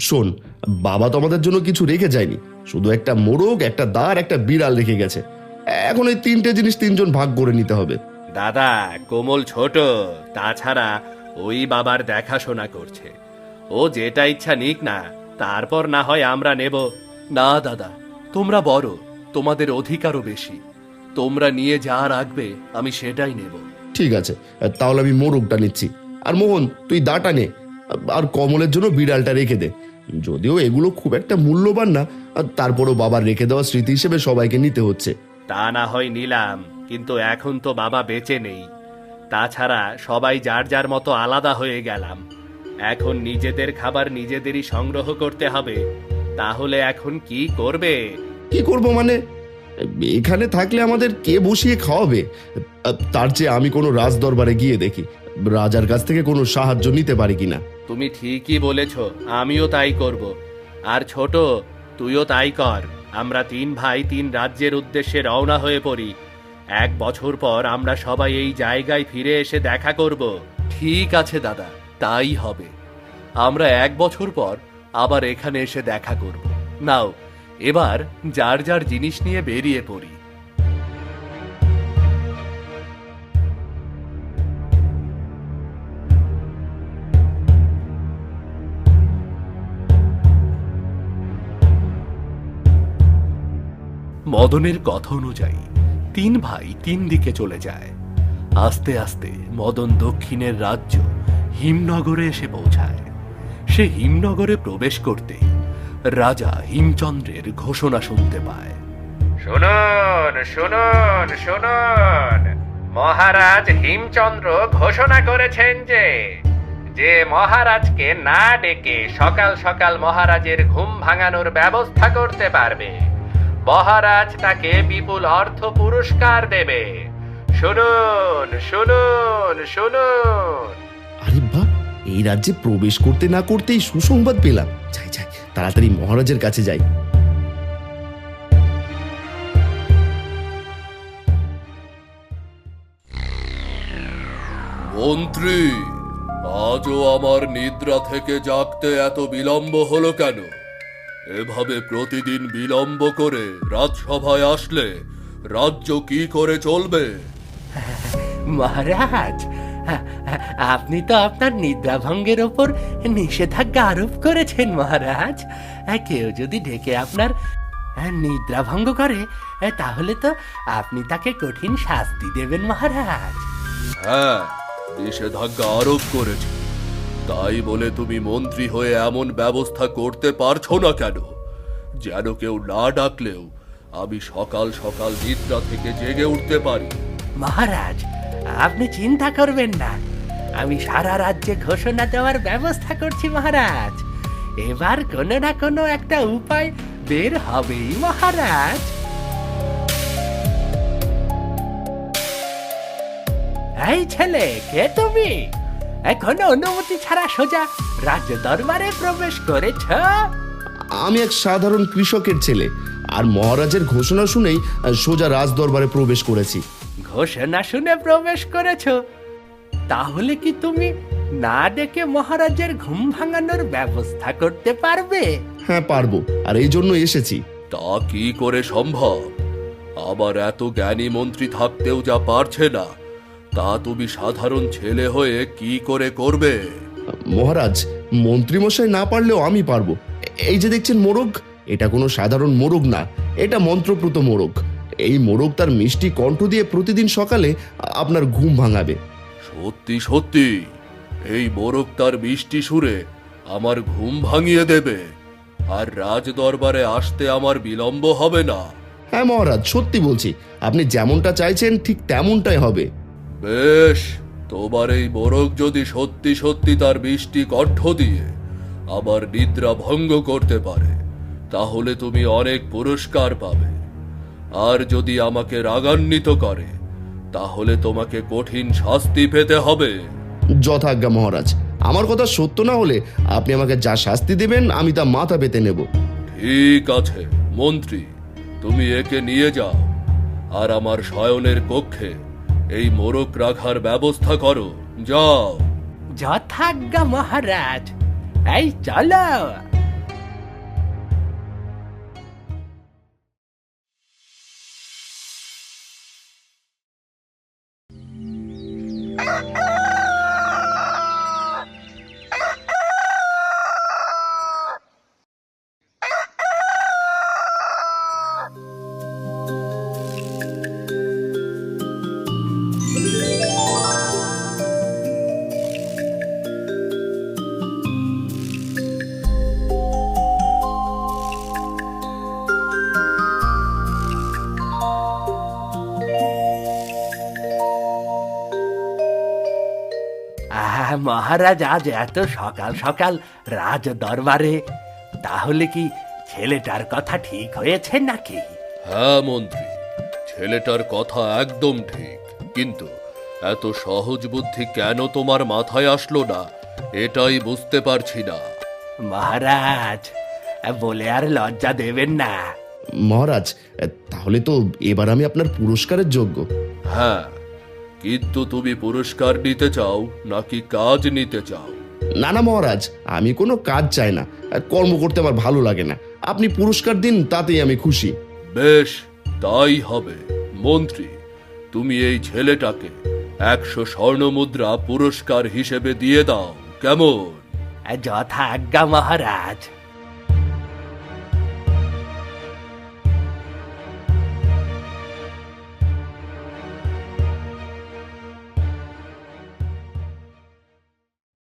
শোন বাবা তো আমাদের জন্য কিছু রেখে যায়নি। শুধু একটা মোরগ একটা দাঁড় একটা বিড়াল রেখে গেছে। এখন এই তিনটে জিনিস তিনজন ভাগ করে নিতে হবে। দাদা কোমল ছোট তাছাড়া ওই বাবার দেখাশোনা করছে। ও যেটা ইচ্ছা নিক না তারপর না হয় আমরা নেব। না দাদা তোমরা বড় তোমাদের অধিকারও বেশি। তোমরা নিয়ে যা রাখবে আমি সেটাই নেব। ঠিক আছে তাহলে আমি মোরগটা নিচ্ছি। আর মোহন তুই দাটা নে। আর কমলের জন্য বিড়ালটা রেখে দে। যদিও এগুলো খুব একটা মূল্যবান না তারপরও বাবার রেখে দেওয়া স্মৃতি হিসেবে সবাইকে নিতে হচ্ছে। তা না হয় নিলাম কিন্তু এখন তো বাবা বেঁচে নেই। তাছাড়া সবাই যার যার মতো আলাদা হয়ে গেলাম। এখন নিজেদের খাবার নিজেদেরই সংগ্রহ করতে হবে। তাহলে এখন কি করবে? কি করব মানে? এখানে থাকলে আমাদের কে বসিয়ে খাওয়াবে? তার চেয়ে আমি কোনো রাজ দরবারে গিয়ে দেখি। রাজার কাছ থেকে কোনো সাহায্য নিতে পারি কিনা? তুমি ঠিকই বলেছ, আমিও তাই করব। আর ছোট, তুইও তাই কর। আমরা তিন ভাই তিন রাজ্যের উদ্দেশ্যে রওনা হয়ে পড়ি। এক বছর পর আমরা সবাই এই জায়গায় ফিরে এসে দেখা করব। ঠিক আছে দাদা, তাই হবে। আমরা এক বছর পর আবার এখানে এসে দেখা করব। নাও এবার যার যার জিনিস নিয়ে বেরিয়ে পড়ি। মদনের কথা অনুযায়ী তিন ভাই তিন দিকে চলে যায়। আস্তে আস্তে মদন দক্ষিণের রাজ্য হিমনগরে এসে পৌঁছায়। সে হিমনগরে প্রবেশ করতেই রাজা হিমচন্দ্রের ঘোষণা শুনতে পায়। শুনুন শুনুন শুনুন। মহারাজ হিমচন্দ্র ঘোষণা করেছেন যে যে মহারাজকে না ডেকে সকাল সকাল মহারাজের ঘুম ভাঙানোর ব্যবস্থা করতে পারবে মহারাজ তাকে বিপুল অর্থ পুরস্কার দেবে। শুনুন শুনুন শুনুন। আরে বাহ এই রাজ্যে প্রবেশ করতে না করতেই সুসংবাদ পেলাম। যাই যাই। তাড়াতাড়ি মহারাজের কাছে যাই। মন্ত্রী আজও আমার নিদ্রা থেকে জাগতে এত বিলম্ব হলো কেন? এভাবে প্রতিদিন বিলম্ব করে রাজসভায় আসলে রাজ্য কি করে চলবে? মহারাজ আপনি তো আপনার নিদ্রাভঙ্গের ওপর নিষেধাজ্ঞা আরোপ করেছেন মহারাজ। কেউ যদি ডেকে আপনার নিদ্রাভঙ্গ করে তাহলে তো আপনি তাকে কঠিন শাস্তি দেবেন মহারাজ। হ্যাঁ নিষেধাজ্ঞা আরোপ করেছে। তাই বলে তুমি মন্ত্রী হয়ে এমন ব্যবস্থা করতে পারছ না কেন? যেন কেউ না ডাকলেও আমি সকাল সকাল নিদ্রা থেকে জেগে উঠতে পারি। মহারাজ আপনি চিন্তা করবেন না। আমি সারা রাজ্যে ঘোষণা দেওয়ার ব্যবস্থা করছি, মহারাজ। এবার কোনো না কোনো একটা উপায় বের হবেই, মহারাজ। এই ছেলে, কে তুমি? এখন অনুমতি ছাড়া সোজা রাজ্য দরবারে প্রবেশ করেছ? আমি এক সাধারণ কৃষকের ছেলে, আর মহারাজের ঘোষণা শুনেই সোজা রাজ দরবারে প্রবেশ করেছি। ঘোষণা শুনে প্রবেশ করেছ। তাহলে কি তুমি না ডেকে মহারাজের ঘুম ভাঙানোর ব্যবস্থা করতে পারবে? হ্যাঁ পারব। আর এই জন্য এসেছি। তা কি করে সম্ভব? আবার এত জ্ঞানী মন্ত্রী থাকতেও যা পারছে না। তা তুমি সাধারণ ছেলে হয়ে কি করে করবে? মহারাজ মন্ত্রীমশাই না পারলেও আমি পারব। এই যে দেখছেন মোরগ এটা কোনো সাধারণ মোরগ না। এটা মন্ত্রপ্রুত মোরগ। এই মোরগ তার মিষ্টি কণ্ঠ দিয়ে প্রতিদিন সকালে আপনার ঘুম ভাঙাবে। সত্যি সত্যি এই মোরগ তার মিষ্টি সুরে আমার ঘুম ভাঙিয়ে দেবে। আর রাজ দরবারে আসতে আমার বিলম্ব হবে না। হ্যাঁ মহারাজ সত্যি বলছি আপনি যেমনটা চাইছেন ঠিক তেমনটাই হবে। বেশ তোমার এই মোরগ যদি সত্যি সত্যি তার মিষ্টি কণ্ঠ দিয়ে আবার নিদ্রা ভঙ্গ করতে পারে তাহলে তুমি অনেক পুরস্কার পাবে। আর যদি আমাকে রাগান্বিত করে তাহলে তোমাকে কঠিন শাস্তি পেতে হবে। যথাজ্ঞা মহারাজ আমার কথা সত্য না হলে আপনি আমাকে যা শাস্তি দেবেন আমি তা মাথা পেতে নেব। ঠিক আছে মন্ত্রী তুমি একে নিয়ে যাও। আর আমার শয়নের কক্ষে এই মোরক রাখার ব্যবস্থা করো। যাও। যথাজ্ঞা মহারাজ এই চলো। Ah! আহা, মহারাজ আজ এত সকাল সকাল রাজ দরবারে তাহলে কি ছেলেটার কথা ঠিক হয়েছে নাকি? হ্যাঁ মন্ত্রী ছেলেটার কথা একদম ঠিক। কিন্তু এত সহজ বুদ্ধি কেন তোমার মাথায় আসলো না? এটাই বুঝতে পারছি না। মহারাজ বলে আর লজ্জা দেবেন না। মহারাজ তাহলে তো এবার আমি আপনার পুরস্কারের যোগ্য। হ্যাঁ কিন্তু তুমি পুরস্কার নিতে চাও নাকি কাজ নিতে চাও? না না মহারাজ আমি কোনো কাজ চাই না কর্ম করতে আমার ভালো লাগে না। আপনি পুরস্কার দিন তাতেই আমি খুশি। বেশ তাই হবে। মন্ত্রী তুমি এই ছেলেটাকে একশো স্বর্ণ মুদ্রা পুরস্কার হিসেবে দিয়ে দাও কেমন? যথা আজ্ঞা মহারাজ।